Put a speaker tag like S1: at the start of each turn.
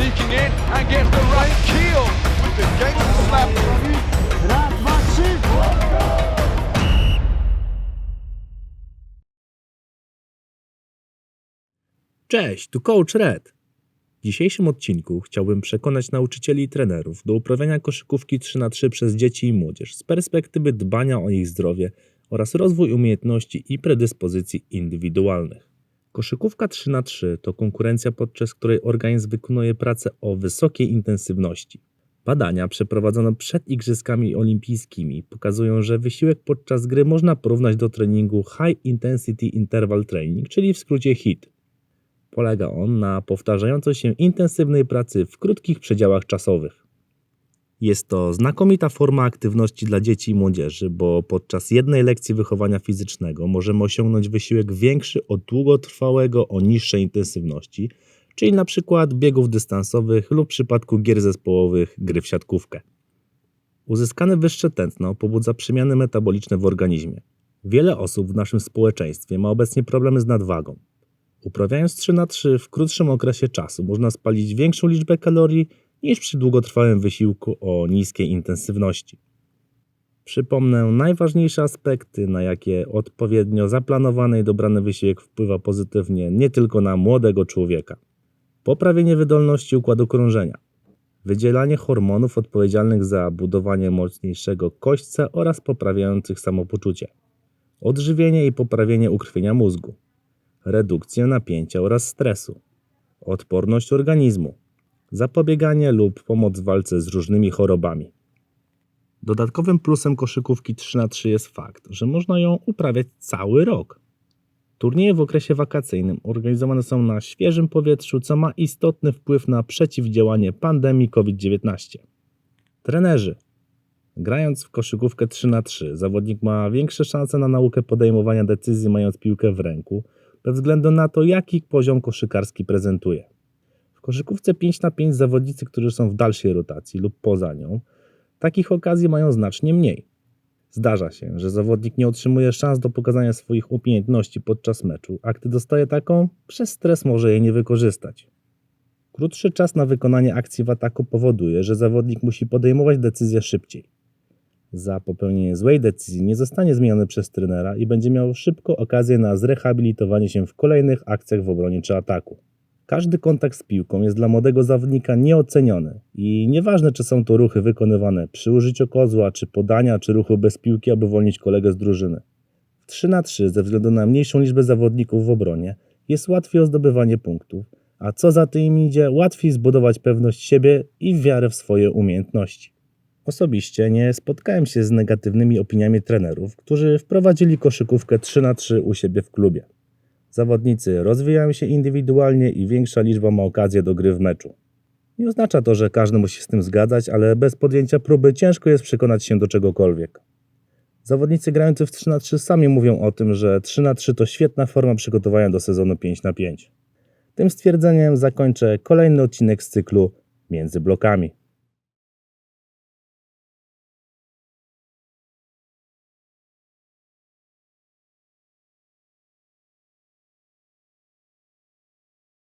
S1: sneaking in and gets the right keel with the gangster slap.
S2: Cześć, tu Coach Red. W dzisiejszym odcinku chciałbym przekonać nauczycieli i trenerów do uprawiania koszykówki 3 na 3 przez dzieci i młodzież z perspektywy dbania o ich zdrowie oraz rozwój umiejętności i predyspozycji indywidualnych. Koszykówka 3 na 3 to konkurencja, podczas której organizm wykonuje pracę o wysokiej intensywności. Badania przeprowadzone przed Igrzyskami Olimpijskimi pokazują, że wysiłek podczas gry można porównać do treningu High Intensity Interval Training, czyli w skrócie HIIT. Polega on na powtarzającej się intensywnej pracy w krótkich przedziałach czasowych. Jest to znakomita forma aktywności dla dzieci i młodzieży, bo podczas jednej lekcji wychowania fizycznego możemy osiągnąć wysiłek większy od długotrwałego o niższej intensywności, czyli na przykład biegów dystansowych lub w przypadku gier zespołowych gry w siatkówkę. Uzyskane wyższe tętno pobudza przemiany metaboliczne w organizmie. Wiele osób w naszym społeczeństwie ma obecnie problemy z nadwagą. Uprawiając 3 na 3 w krótszym okresie czasu można spalić większą liczbę kalorii niż przy długotrwałym wysiłku o niskiej intensywności. Przypomnę najważniejsze aspekty, na jakie odpowiednio zaplanowany i dobrany wysiłek wpływa pozytywnie nie tylko na młodego człowieka. Poprawienie wydolności układu krążenia, wydzielanie hormonów odpowiedzialnych za budowanie mocniejszego kośćca oraz poprawiających samopoczucie, odżywienie i poprawienie ukrwienia mózgu, redukcję napięcia oraz stresu, odporność organizmu, zapobieganie lub pomoc w walce z różnymi chorobami. Dodatkowym plusem koszykówki 3 na 3 jest fakt, że można ją uprawiać cały rok. Turnieje w okresie wakacyjnym organizowane są na świeżym powietrzu, co ma istotny wpływ na przeciwdziałanie pandemii COVID-19. Trenerzy. Grając w koszykówkę 3 na 3 zawodnik ma większe szanse na naukę podejmowania decyzji mając piłkę w ręku, bez względu na to, jaki poziom koszykarski prezentuje. W koszykówce 5 na 5 zawodnicy, którzy są w dalszej rotacji lub poza nią, takich okazji mają znacznie mniej. Zdarza się, że zawodnik nie otrzymuje szans do pokazania swoich umiejętności podczas meczu, a gdy dostaje taką, przez stres może jej nie wykorzystać. Krótszy czas na wykonanie akcji w ataku powoduje, że zawodnik musi podejmować decyzje szybciej. Za popełnienie złej decyzji nie zostanie zmieniony przez trenera i będzie miał szybko okazję na zrehabilitowanie się w kolejnych akcjach w obronie czy ataku. Każdy kontakt z piłką jest dla młodego zawodnika nieoceniony i nieważne, czy są to ruchy wykonywane przy użyciu kozła, czy podania, czy ruchu bez piłki, aby uwolnić kolegę z drużyny. W 3 na 3 ze względu na mniejszą liczbę zawodników w obronie jest łatwiej o zdobywanie punktów, a co za tym idzie, łatwiej zbudować pewność siebie i wiarę w swoje umiejętności. Osobiście nie spotkałem się z negatywnymi opiniami trenerów, którzy wprowadzili koszykówkę 3 na 3 u siebie w klubie. Zawodnicy rozwijają się indywidualnie i większa liczba ma okazję do gry w meczu. Nie oznacza to, że każdy musi z tym zgadzać, ale bez podjęcia próby ciężko jest przekonać się do czegokolwiek. Zawodnicy grający w 3 na 3 sami mówią o tym, że 3 na 3 to świetna forma przygotowania do sezonu 5 na 5 Tym stwierdzeniem zakończę kolejny odcinek z cyklu Między blokami.